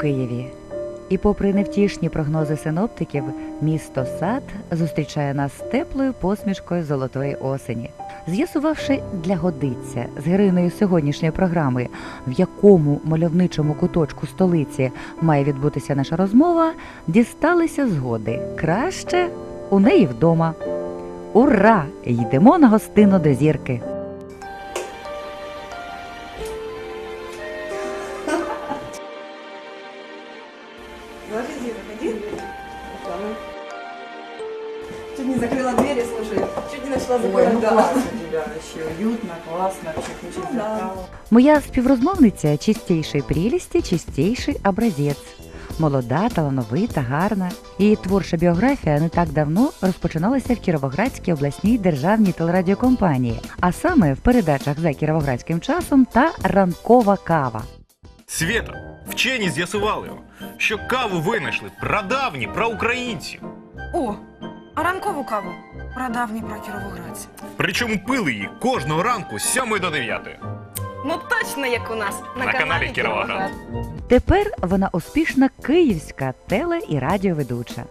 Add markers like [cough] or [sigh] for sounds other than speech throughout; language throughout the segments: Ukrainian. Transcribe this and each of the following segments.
Києві. І попри невтішні прогнози синоптиків, місто Сад зустрічає нас з теплою посмішкою золотої осені. З'ясувавши для годиця з героїною сьогоднішньої програми, в якому мальовничому куточку столиці має відбутися наша розмова, дісталися згоди. Краще у неї вдома. Ура! Йдемо на гостину до зірки. Ложись, выходи. Чуть не закрыла двери, слушай. Чуть не начала Ой, закрывать. ну да. классно у тебя вообще, уютно, классно, вообще включить Ну да. зеркало. Моя співрозмовниця чистейшої прелісті, чистейший образець. Молода, талановита, гарна. Її творча біографія не так давно розпочиналася в Кіровоградській обласній державній телерадіокомпанії, а саме в передачах за кіровоградським часом та ранкова кава. Свєта, вчені з'ясували, що каву винайшли прадавні проукраїнці. О, а ранкову каву. Прадавні про кіровоградці. Причому пили її кожного ранку з 7 до 9. Ну точно як у нас на, На каналі Кіровоград. Тепер вона успішна київська теле- і радіоведуча.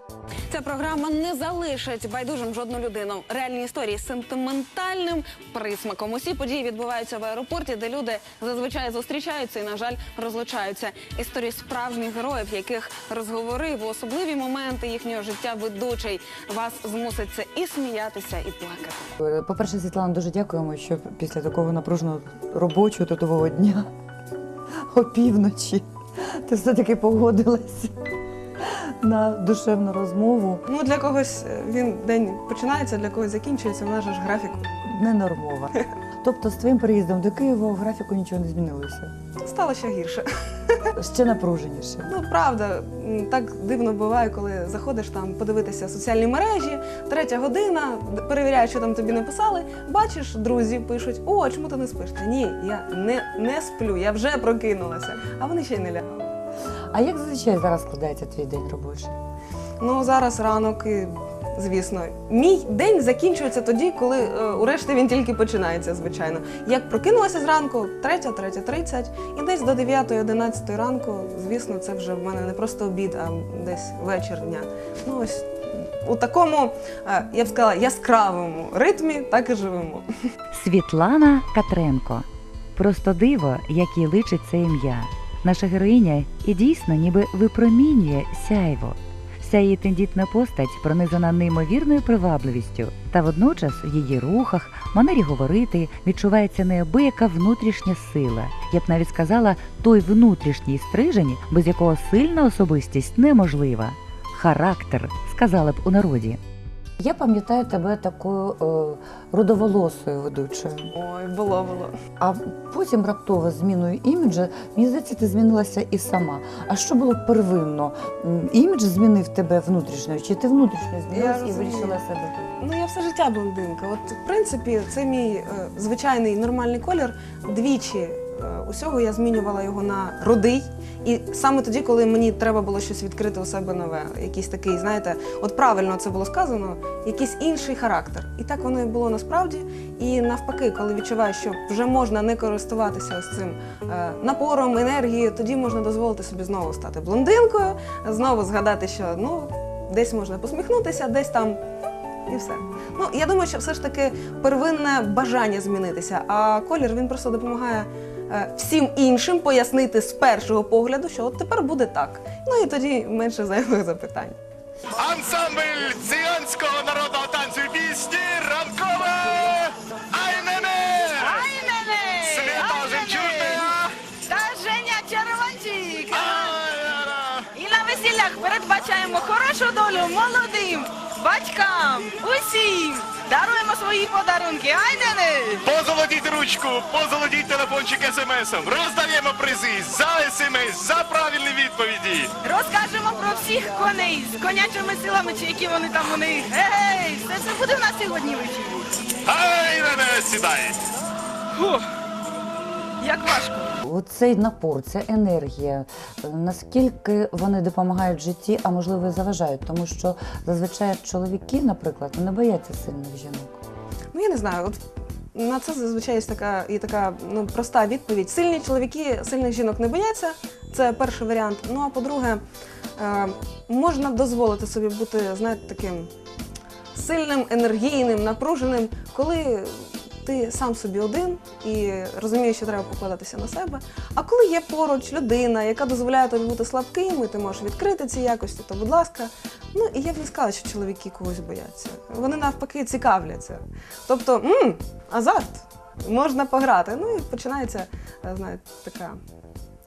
Ця програма не залишить байдужим жодну людину. Реальні історії з сентиментальним присмаком. Усі події відбуваються в аеропорті, де люди зазвичай зустрічаються і, на жаль, розлучаються. Історії справжніх героїв, яких розговорив у особливі моменти їхнього життя ведучий. Вас змусить це і сміятися, і плакати. По-перше, Світлана, дуже дякуємо, що після такого напруженого робочого трудового дня опівночі ти все-таки погодилась на душевну розмову. Ну, для когось е, він день починається, для когось закінчується. вона нас ж графік Ненормова. Тобто з твоїм приїздом до Києва у графіку нічого не змінилося. стало ще гірше. Ще напруженіше. Ну, правда, так дивно буває, коли заходиш там подивитися соціальні мережі, третя година, перевіряєш, що там тобі написали, бачиш, друзі пишуть: О, чому ти не спиш? Та ні, я не, не сплю, я вже прокинулася, а вони ще й не лягали. А як зазвичай зараз складається твій день робочий? Ну, зараз ранок, і, звісно. Мій день закінчується тоді, коли е, урешті він тільки починається, звичайно. Як прокинулася зранку, 3, 3.30, і десь до 9-11 ранку, звісно, це вже в мене не просто обід, а десь вечір дня. Ну ось у такому, е, я б сказала, яскравому ритмі так і живемо. Світлана Катренко. Просто диво, як їй личить це ім'я. Наша героїня і дійсно ніби випромінює сяйво. Вся її тендітна постать пронизана неймовірною привабливістю, та водночас в її рухах, манері говорити відчувається неабияка внутрішня сила. Я б навіть сказала, той внутрішній стрижень, без якого сильна особистість неможлива. Характер, сказали б у народі. Я пам'ятаю тебе такою е, рудоволосою ведучою. Ой, було, було. А потім раптово зміною іміджа, мені здається, ти змінилася і сама. А що було первинно? Імідж змінив тебе внутрішньо, чи ти внутрішньо змінилася і вирішила себе? Ну, я все життя блондинка. От, в принципі, це мій е, звичайний нормальний колір. Двічі усього я змінювала його на рудий. І саме тоді, коли мені треба було щось відкрити у себе нове, якийсь такий, знаєте, от правильно це було сказано, якийсь інший характер. І так воно і було насправді. І навпаки, коли відчуваєш, що вже можна не користуватися ось цим е, напором, енергією, тоді можна дозволити собі знову стати блондинкою, знову згадати, що ну десь можна посміхнутися, десь там і все. Ну, я думаю, що все ж таки первинне бажання змінитися, а колір він просто допомагає е, всім іншим пояснити з першого погляду, що от тепер буде так. Ну і тоді менше зайвих запитань. Ансамбль циганського народного танцю пісні передбачаємо хорошу долю молодим батькам, усім! Даруємо свої подарунки, айнене! Позолотіть ручку, позолотіть телефончик смс-ом. Роздаємо призи за смс, за правильні відповіді. Розкажемо про всіх коней з конячими силами, чи які вони там у них. Ей, все це буде в нас сьогодні ввечері. Айнене, сідай! Фух, як важко. Оцей напор, ця енергія, е, наскільки вони допомагають в житті, а можливо і заважають, тому що зазвичай чоловіки, наприклад, не бояться сильних жінок. Ну я не знаю, от на це зазвичай є така, є така ну, проста відповідь. Сильні чоловіки сильних жінок не бояться. Це перший варіант. Ну а по-друге, е, можна дозволити собі бути, знаєте, таким сильним, енергійним, напруженим, коли ти сам собі один і розумієш, що треба покладатися на себе. А коли є поруч людина, яка дозволяє тобі бути слабким, і ти можеш відкрити ці якості, то будь ласка. Ну і я б не сказала, що чоловіки когось бояться. Вони навпаки цікавляться. Тобто, м, азарт, можна пограти. Ну і починається, е, знаєте, така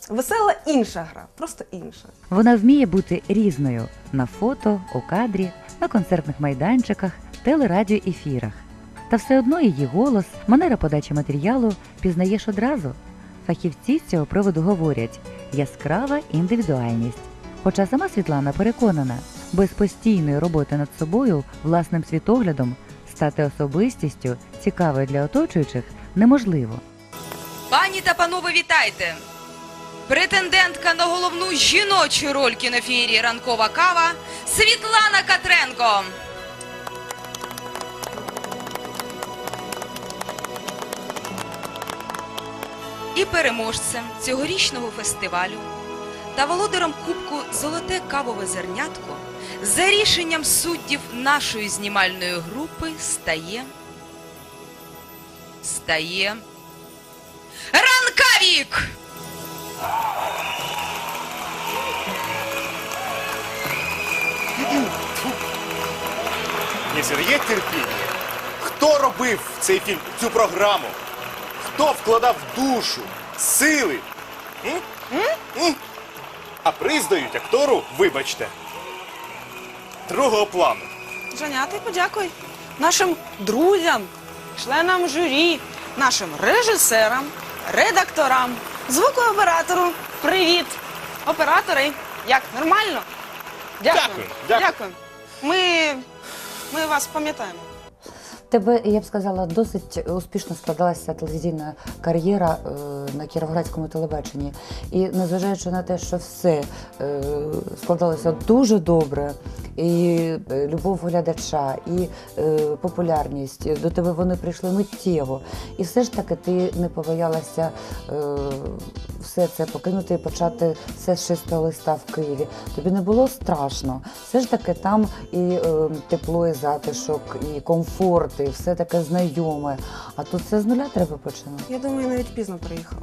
весела інша гра, просто інша. Вона вміє бути різною на фото, у кадрі, на концертних майданчиках, телерадіоефірах. Та все одно її голос, манера подачі матеріалу пізнаєш одразу. Фахівці з цього приводу говорять яскрава індивідуальність. Хоча сама Світлана переконана, без постійної роботи над собою, власним світоглядом, стати особистістю, цікавою для оточуючих, неможливо. Пані та панове, вітайте! Претендентка на головну жіночу роль кінофеєрії Ранкова кава Світлана Катренко. І переможцем цьогорічного фестивалю та володарем Кубку Золоте кавове зернятко за рішенням суддів нашої знімальної групи стає. Стає. Ранкавік! Якщо є терпіння, хто робив цей фільм, цю програму? Хто вкладав душу, сили? М? М? А приз дають актору, вибачте, другого плану. Женя, а ти подякуй нашим друзям, членам журі, нашим режисерам, редакторам, звукооператору. Привіт! Оператори, як нормально? Дякую, дякую. Дякую. Ми, ми вас пам'ятаємо. Тебе, я б сказала, досить успішно складалася телевізійна кар'єра е, на кіровоградському телебаченні. І незважаючи на те, що все е, складалося дуже добре, і е, любов глядача, і популярність, до тебе вони прийшли миттєво. І все ж таки ти не побоялася все це покинути і почати все з чистого листа в Києві. Тобі не було страшно. Все ж таки там і тепло, і затишок, і комфорт, і все таке знайоме. А тут все з нуля треба починати. Я думаю, я навіть пізно приїхала.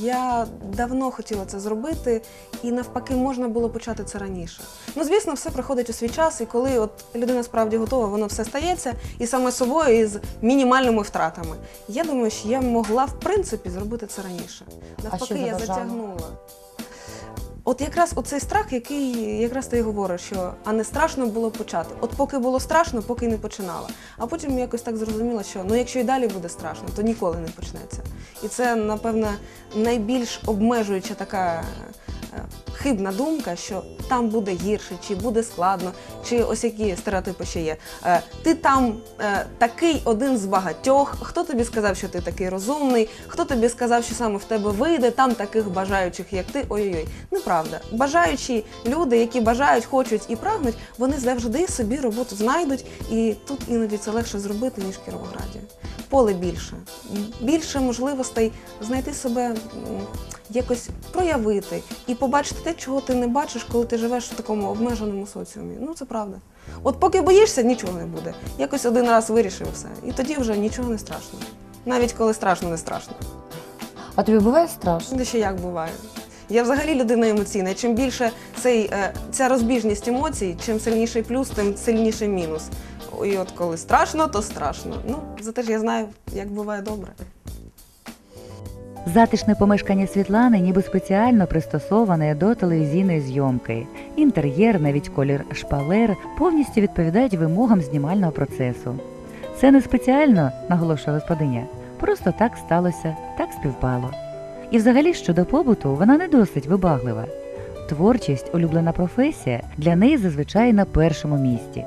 Я давно хотіла це зробити, і навпаки, можна було почати це раніше. Ну, звісно, все приходить у свій час, і коли от людина справді готова, воно все стається і саме собою, і з мінімальними втратами. Я думаю, що я могла в принципі зробити це раніше. Навпаки, я затягнула. От якраз оцей страх, який якраз ти говориш, що а не страшно було почати. От поки було страшно, поки не починала. А потім якось так зрозуміла, що ну якщо і далі буде страшно, то ніколи не почнеться. І це, напевно, найбільш обмежуюча така е, хибна думка, що там буде гірше, чи буде складно, чи ось які стереотипи ще є. Е, Ти там е, такий один з багатьох. Хто тобі сказав, що ти такий розумний? Хто тобі сказав, що саме в тебе вийде? Там таких бажаючих, як ти. Ой-ой-ой. Неправда. Бажаючі люди, які бажають, хочуть і прагнуть, вони завжди собі роботу знайдуть, і тут іноді це легше зробити, ніж в Кіровограді. Поле більше, більше можливостей знайти себе якось проявити і побачити те, чого ти не бачиш, коли ти живеш в такому обмеженому соціумі. Ну це правда. От поки боїшся, нічого не буде. Якось один раз вирішив все. І тоді вже нічого не страшно. Навіть коли страшно, не страшно. А тобі буває страшно? Де ще як буває. Я взагалі людина емоційна. Чим більше цей, е, ця розбіжність емоцій, чим сильніший плюс, тим сильніший мінус. І от коли страшно, то страшно. Ну, зате ж я знаю, як буває добре. Затишне помешкання Світлани ніби спеціально пристосоване до телевізійної зйомки. Інтер'єр, навіть колір шпалер повністю відповідають вимогам знімального процесу. Це не спеціально, наголошує господиня. Просто так сталося, так співпало. І взагалі щодо побуту вона не досить вибаглива. Творчість, улюблена професія для неї зазвичай на першому місці.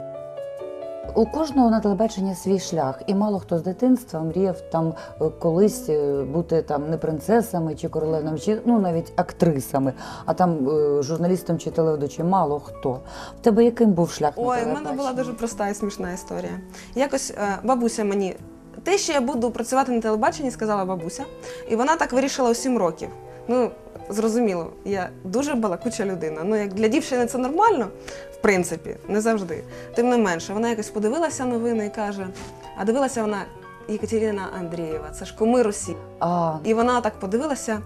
У кожного на телебаченні свій шлях, і мало хто з дитинства мріяв там е, колись е, бути там не принцесами чи королевнами, чи ну навіть актрисами, а там е, журналістом чи телеведучим. Мало хто. В тебе яким був шлях? на Ой, в мене була дуже проста і смішна історія. Якось бабуся мені те, що я буду працювати на телебаченні, сказала бабуся, і вона так вирішила у сім років. Ну, зрозуміло, я дуже балакуча людина. Ну, як для дівчини це нормально, в принципі, не завжди. Тим не менше, вона якось подивилася новини і каже: а дивилася вона Екатерина Андрієва, це ж кумир Росії. А, І вона так подивилася.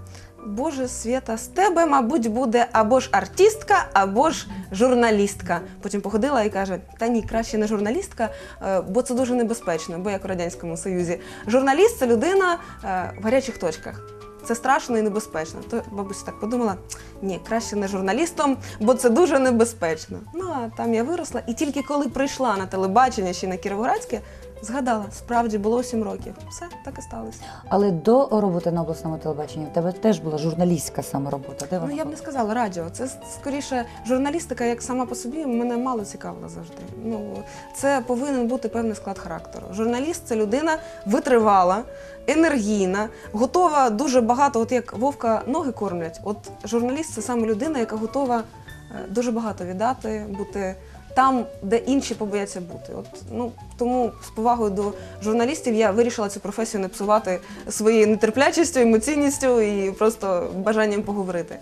Боже Свята, з тебе, мабуть, буде або ж артистка, або ж журналістка. Потім походила і каже: Та ні, краще не журналістка, е, бо це дуже небезпечно, бо як у Радянському Союзі. Журналіст це людина е, в гарячих точках. Це страшно і небезпечно. То бабуся так подумала: ні, краще не журналістом, бо це дуже небезпечно. Ну а там я виросла, і тільки коли прийшла на телебачення ще на Кіровоградське, згадала, справді було 7 років. Все так і сталося. але до роботи на обласному телебаченні в тебе теж була журналістська саме робота. Де вона Ну я б не сказала радіо. Це скоріше журналістика, як сама по собі, мене мало цікавила завжди. Ну це повинен бути певний склад характеру. Журналіст це людина витривала, енергійна, готова дуже багато. От як вовка ноги кормлять. От журналіст це саме людина, яка готова е, дуже багато віддати, бути. Там, де інші побояться бути. От, ну, тому з повагою до журналістів я вирішила цю професію не псувати своєю нетерплячістю, емоційністю і просто бажанням поговорити.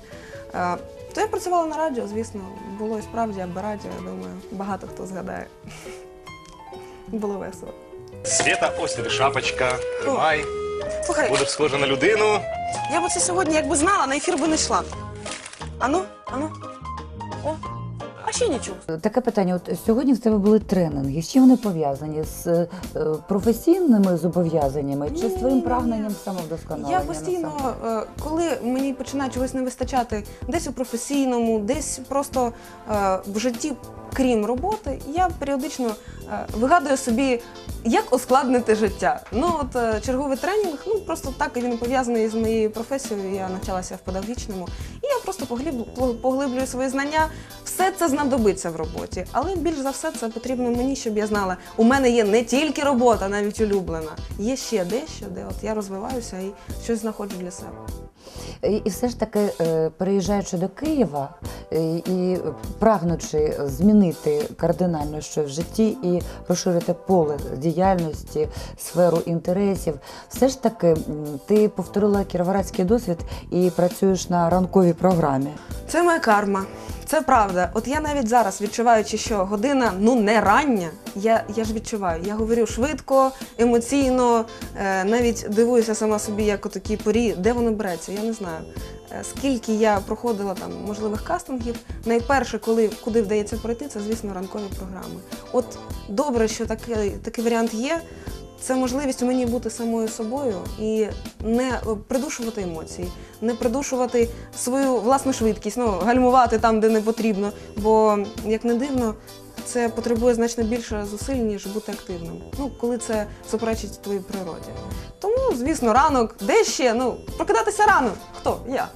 Е, То я працювала на радіо, звісно, було і справді аби радіо, я думаю, багато хто згадає. Було весело. Свята, ось тобі шапочка, тримай. Слухай, Будеш схожа на людину. я б це сьогодні, якби знала, на ефір би не йшла. Ану, ану. О, а ще нічого. Таке питання: от сьогодні в тебе були тренинги. З чим вони пов'язані? З е, професійними зобов'язаннями чи з твоїм прагненням самовдосконалення? Я постійно, е, коли мені починає чогось не вистачати десь у професійному, десь просто е, в житті, крім роботи, я періодично е, вигадую собі, як ускладнити життя. Ну от е, черговий тренінг, ну просто так він пов'язаний з моєю професією. Я навчалася в педагогічному, і я просто поглиб- поглиблюю свої знання. Все це знадобиться в роботі, але більш за все це потрібно мені, щоб я знала. У мене є не тільки робота, навіть улюблена. Є ще дещо, де от я розвиваюся і щось знаходжу для себе. І, все ж таки, е, переїжджаючи до Києва е, і прагнучи змінити кардинально щось в житті і розширити поле діяльності, сферу інтересів, все ж таки ти повторила кіровоградський досвід і працюєш на ранковій програмі. Це моя карма. Це правда. От я навіть зараз, відчуваючи, що година ну не рання, я, я ж відчуваю. Я говорю швидко, емоційно, е, навіть дивуюся сама собі, як у такій порі, де воно береться, я не знаю. Е, Скільки я проходила там можливих кастингів, найперше, коли куди вдається пройти, це звісно ранкові програми. От добре, що такий, такий варіант є. Це можливість у мені бути самою собою і не придушувати емоції, не придушувати свою власну швидкість, ну гальмувати там, де не потрібно. Бо як не дивно, це потребує значно більше зусиль, ніж бути активним. Ну, коли це суперечить твоїй природі. Тому, звісно, ранок, де ще? Ну, прокидатися рано. Хто? Я.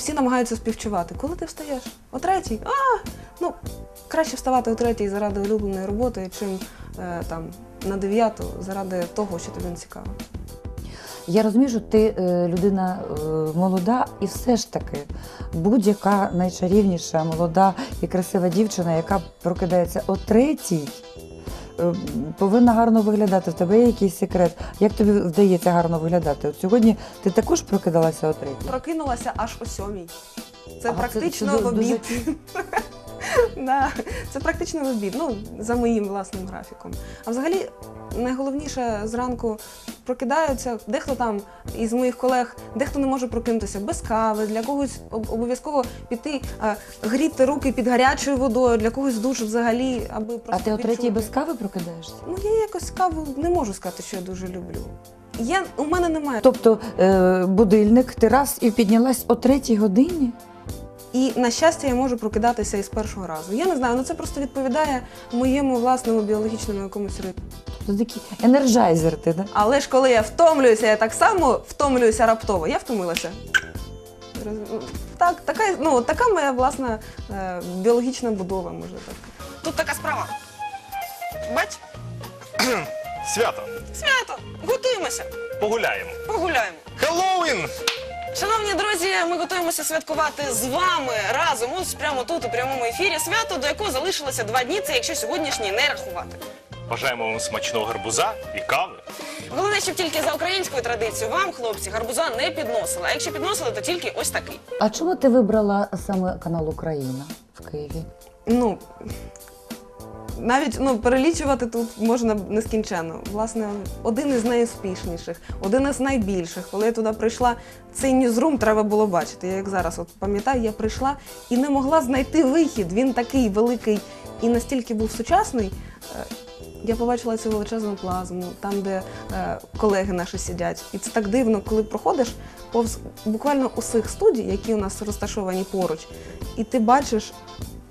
всі намагаються співчувати. Коли ти встаєш? О третій? А, ну, краще вставати о третій заради улюбленої роботи, чим е, там на дев'яту заради того, що тобі не цікаво. Я розумію, що ти е, людина е, молода, і все ж таки будь-яка найчарівніша, молода і красива дівчина, яка прокидається о третій, повинна гарно виглядати. В тебе є якийсь секрет. Як тобі вдається гарно виглядати? От сьогодні ти також прокидалася о третій? Прокинулася аж о сьомій. Це а, практично це в дуже обід. [laughs] [laughs] Да, це практично в обід, ну, за моїм власним графіком. А взагалі, найголовніше зранку прокидаються, дехто там із моїх колег, дехто не може прокинутися без кави, для когось обов'язково піти е, гріти руки під гарячою водою, для когось душ взагалі, аби А ти о третій без кави прокидаєшся? Ну, я якось каву не можу сказати, що я дуже люблю. Я, у мене немає Тобто е, будильник, ти раз і піднялась о третій годині? І на щастя, я можу прокидатися із першого разу. Я не знаю, ну це просто відповідає моєму власному біологічному якомусь ритму. Ти такий енерджайзер ти, да? Але ж коли я втомлююся, я так само втомлююся раптово. Я втомилася. Так, така, ну, така моя власна е, біологічна будова, можна так. Тут така справа. Бач, Свято. свято, готуємося, Погуляємо. погуляємо. Хеллоуін! Шановні друзі, ми готуємося святкувати з вами разом, ось прямо тут, у прямому ефірі. Свято, до якого залишилося два дні, це якщо сьогоднішній не рахувати. Бажаємо вам смачного гарбуза і кави. Головне, щоб тільки за українською традицією вам, хлопці, гарбуза не підносили. А якщо підносили, то тільки ось такий. А чому ти вибрала саме канал Україна в Києві? Ну, навіть ну, перелічувати тут можна нескінченно. Власне, один із найуспішніших, один із найбільших. Коли я туди прийшла, цей ньюзрум треба було бачити. Я як зараз от пам'ятаю, я прийшла і не могла знайти вихід. Він такий великий і настільки був сучасний. Е, Я побачила цю величезну плазму, там, де е, колеги наші сидять. І це так дивно, коли проходиш повз буквально усіх студій, які у нас розташовані поруч, і ти бачиш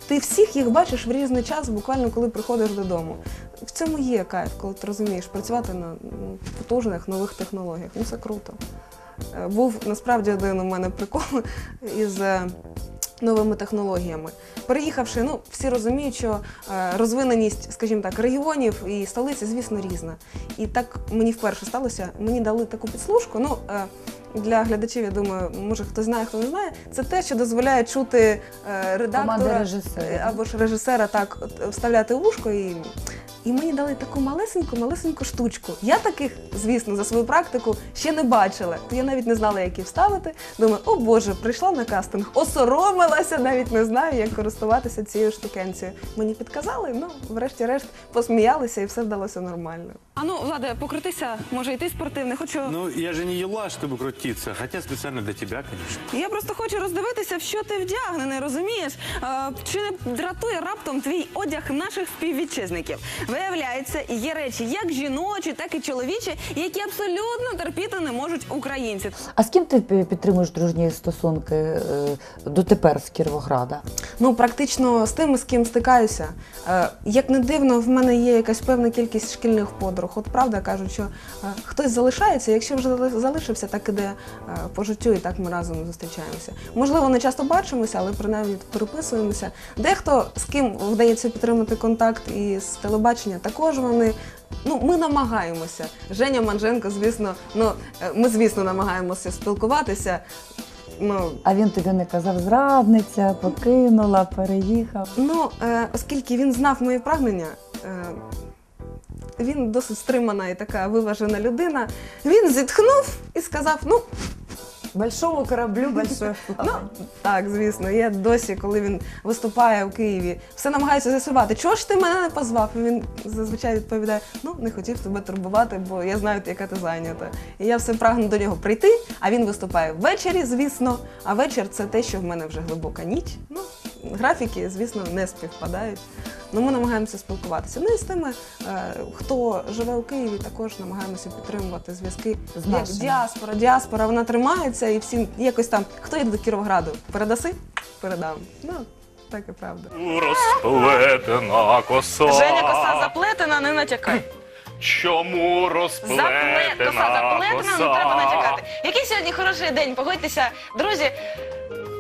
ти всіх їх бачиш в різний час, буквально коли приходиш додому. В цьому є кайф, коли ти розумієш працювати на ну, потужних нових технологіях. Ну це круто. Е, Був насправді один у мене прикол [laughs] із е, новими технологіями. Переїхавши, ну всі розуміють, що е, розвиненість, скажімо так, регіонів і столиці, звісно, різна. І так мені вперше сталося. Мені дали таку підслужку. Ну для глядачів, я думаю, може хто знає, хто не знає. Це те, що дозволяє чути е, редактора Команда режисерів. або ж режисера так от, вставляти вушко ушко і. І мені дали таку малесеньку, малесеньку штучку. Я таких, звісно, за свою практику ще не бачила. То я навіть не знала, як її вставити. Думаю, о Боже, прийшла на кастинг, осоромилася, навіть не знаю, як користуватися цією штукенцією. Мені підказали, ну, врешті-решт, посміялися і все вдалося нормально. А ну, Владе, покрутися, може, і ти спортивний. Хочу. Ну, я же не ела, чтобы крутиться, хотя специально для тебя, конечно. Я просто хочу роздивитися, в що ти вдягнений, розумієш? Чи не дратує раптом твій одяг наших співвітчизників? Виявляється, є речі як жіночі, так і чоловічі, які абсолютно терпіти не можуть українці. А з ким ти підтримуєш дружні стосунки е, дотепер з Кіровограда? Ну, практично з тими, з ким стикаюся. Е, як не дивно, в мене є якась певна кількість шкільних подруг. От правда кажуть, що е, хтось залишається, якщо вже зали- залишився, так іде по життю, і так ми разом зустрічаємося. Можливо, не часто бачимося, але принаймні переписуємося. Дехто з ким вдається підтримати контакт із телебачення, також вони. Ну, ми намагаємося. Женя Манженко, звісно, ну е, ми, звісно, намагаємося спілкуватися. Ну, А він тобі не казав зрадниця, покинула, переїхав. Ну, е, оскільки він знав мої прагнення, е, він досить стримана і така виважена людина. Він зітхнув і сказав: ну, Большому кораблю, [laughs] большое ну так, звісно, я досі, коли він виступає у Києві, все намагаюся з'ясувати, чого ж ти мене не позвав? І він зазвичай відповідає: ну, не хотів тебе турбувати, бо я знаю, яка ти зайнята. І я все прагну до нього прийти, а він виступає ввечері, звісно. А вечір це те, що в мене вже глибока ніч. Ну, графіки, звісно, не співпадають. Ну, ми намагаємося спілкуватися. Ну і з тими, е, хто живе у Києві, також намагаємося підтримувати зв'язки. З Як діаспора, діаспора, вона тримається і всі якось там. Хто їде до Кіровограду? Передаси? Передам. Ну, так і правда. Розплетена коса. Женя коса заплетена, не натякай. Чому розплетена Заплет, коса заплетена, коса? не треба натякати. Який сьогодні хороший день, погодьтеся. Друзі,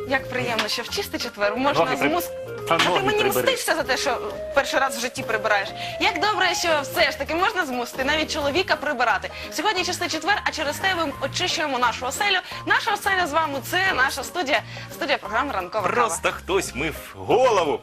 як приємно, що в чистий четвер можна Ноги при- змус... Та А ти ноги мені прибери. мстишся за те, що перший раз в житті прибираєш. Як добре, що все ж таки можна змусити навіть чоловіка прибирати. Сьогодні чистий четвер, а через те ми очищуємо нашу оселю. Наша оселя з вами це наша студія, студія програми Ранкова кава. Просто хтось мив голову.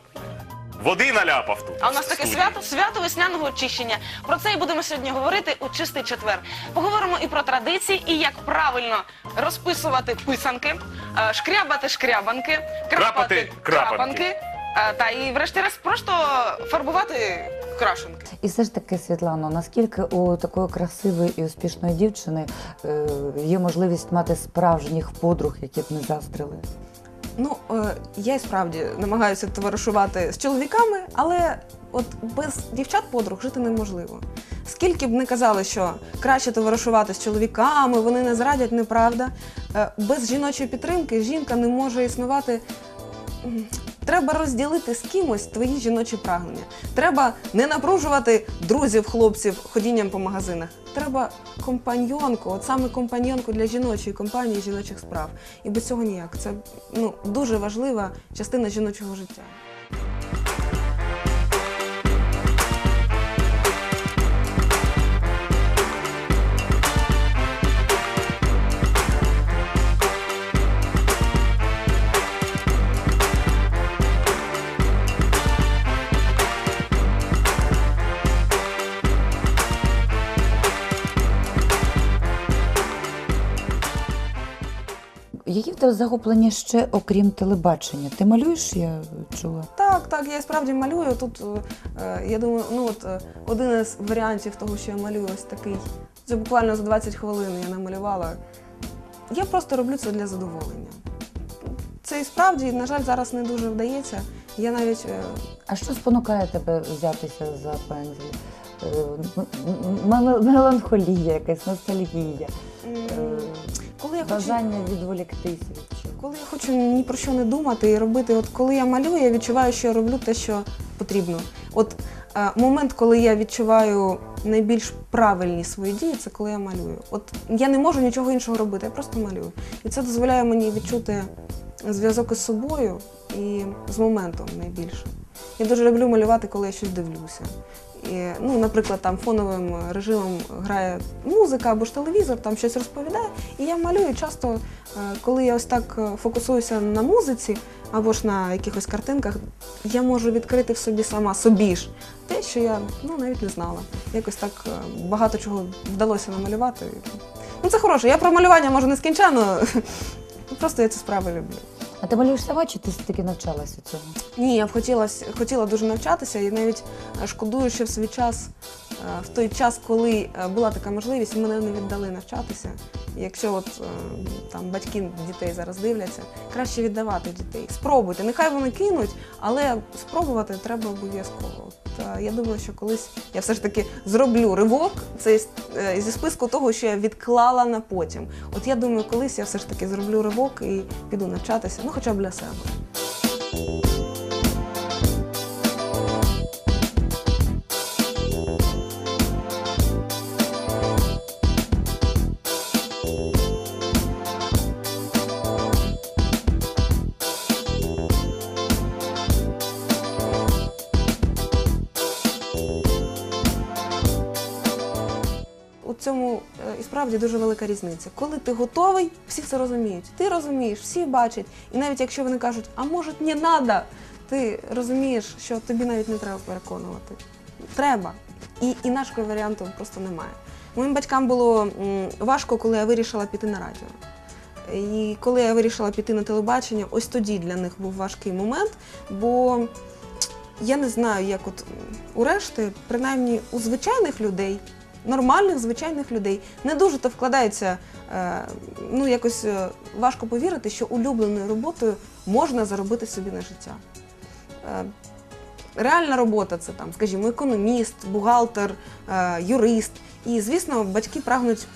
Води наляпав тут. А у нас таке свято, свято весняного очищення. Про це і будемо сьогодні говорити у чистий четвер. Поговоримо і про традиції, і як правильно розписувати писанки, е, шкрябати шкрябанки, крапати крапанки. крапанки, е, та і врешті-решт просто фарбувати крашенки. І все ж таки, Світлано, наскільки у такої красивої і успішної дівчини е, є можливість мати справжніх подруг, які б не застріли? Ну, е, я і справді намагаюся товаришувати з чоловіками, але от без дівчат-подруг жити неможливо. Скільки б не казали, що краще товаришувати з чоловіками, вони не зрадять, неправда. Е, Без жіночої підтримки жінка не може існувати. Треба розділити з кимось твої жіночі прагнення. Треба не напружувати друзів, хлопців ходінням по магазинах. Треба компаньонку, от саме компаньонку для жіночої компанії, жіночих справ. І без цього ніяк. Це ну, дуже важлива частина жіночого життя. Які тебе захоплення ще, окрім телебачення? Ти малюєш, я чула? Так, так, я і справді малюю. Тут е, я думаю, ну от е, один із варіантів того, що я малюю, ось такий. Це буквально за 20 хвилин я намалювала. Я просто роблю це для задоволення. Це і справді, на жаль, зараз не дуже вдається. Я навіть е, А що спонукає тебе взятися за пензлі? Е, Меланхолія, якась ностальгія, е, коли я хочу. відволіктися? Коли я хочу ні про що не думати і робити, от коли я малюю, я відчуваю, що я роблю те, що потрібно. От е, момент, коли я відчуваю найбільш правильні свої дії, це коли я малюю. От я не можу нічого іншого робити, я просто малюю. І це дозволяє мені відчути зв'язок із собою і з моментом найбільше. Я дуже люблю малювати, коли я щось дивлюся. Ну, наприклад, там фоновим режимом грає музика або ж телевізор, там щось розповідає. І я малюю часто, е, коли я ось так е, фокусуюся на музиці або ж на якихось картинках, я можу відкрити в собі сама собі ж те, що я ну, навіть не знала. Якось так е, багато чого вдалося намалювати. Ну, це хороше. Я про малювання можу нескінченно. [laughs] Просто я цю справу люблю. А ти малюєш сама, чи ти таки навчалася цього? Ні, я б хотіла, дуже навчатися і навіть е, шкодую, що в свій час, е, в той час, коли е, була така можливість, мене не віддали навчатися. Якщо от там батьки дітей зараз дивляться, краще віддавати дітей. Спробуйте. Нехай вони кинуть, але спробувати треба обов'язково. Я думаю, що колись я все ж таки зроблю ривок. цей е, зі списку того, що я відклала на потім. От я думаю, колись я все ж таки зроблю ривок і піду навчатися, ну хоча б для себе. Е, і справді дуже велика різниця. Коли ти готовий, всі це розуміють. Ти розумієш, всі бачать. І навіть якщо вони кажуть, а може не треба, ти розумієш, що тобі навіть не треба переконувати. Треба. І інакшого варіанту просто немає. Моїм батькам було важко, коли я вирішила піти на радіо. І коли я вирішила піти на телебачення, ось тоді для них був важкий момент, бо я не знаю, як от м, у решти, принаймні у звичайних людей, нормальних звичайних людей, не дуже то вкладається, е, ну якось е, важко повірити, що улюбленою роботою можна заробити собі на життя. Е, Реальна робота це там, скажімо, економіст, бухгалтер, юрист. І, звісно, батьки прагнуть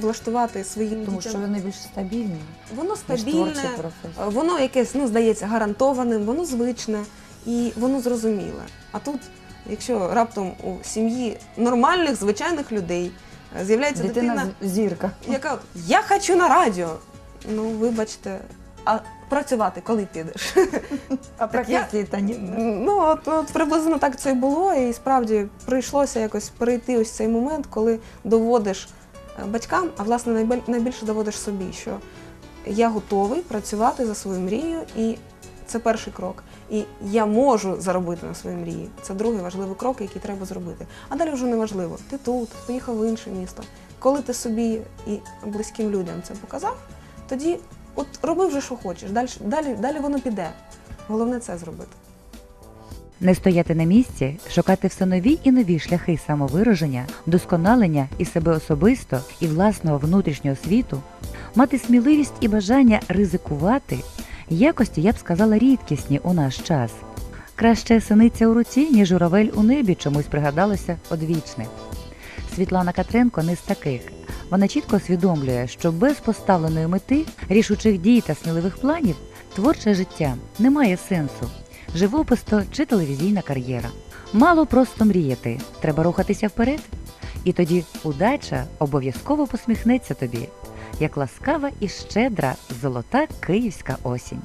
влаштувати своїм Тому дітям. що вони більш стабільні, Воно стабільне, Воно якесь, ну, здається, гарантованим, воно звичне і воно зрозуміле. А тут, якщо раптом у сім'ї нормальних, звичайних людей е, з'являється дитина, Дитина з- зірка. яка от, я хочу на радіо. Ну, вибачте, а працювати коли підеш? А професії та ні. Ну, от, от приблизно так це і було, і справді прийшлося якось перейти ось цей момент, коли доводиш е, батькам, а власне найбіль- найбільше доводиш собі, що я готовий працювати за свою мрію, і це перший крок. І я можу заробити на своїй мрії. Це другий важливий крок, який треба зробити. А далі вже не важливо. Ти тут, поїхав в інше місто. Коли ти собі і близьким людям це показав, тоді от роби вже, що хочеш. Далі, далі, далі воно піде. Головне це зробити. Не стояти на місці, шукати все нові і нові шляхи самовираження, досконалення і себе особисто, і власного внутрішнього світу, мати сміливість і бажання ризикувати, якості, я б сказала, рідкісні у наш час. Краще синиця у руці, ніж журавель у небі чомусь пригадалося одвічне. Світлана Катренко не з таких. Вона чітко усвідомлює, що без поставленої мети, рішучих дій та сміливих планів творче життя не має сенсу. живопис то чи телевізійна кар'єра. Мало просто мріяти, треба рухатися вперед. І тоді удача обов'язково посміхнеться тобі, як ласкава і щедра золота київська осінь.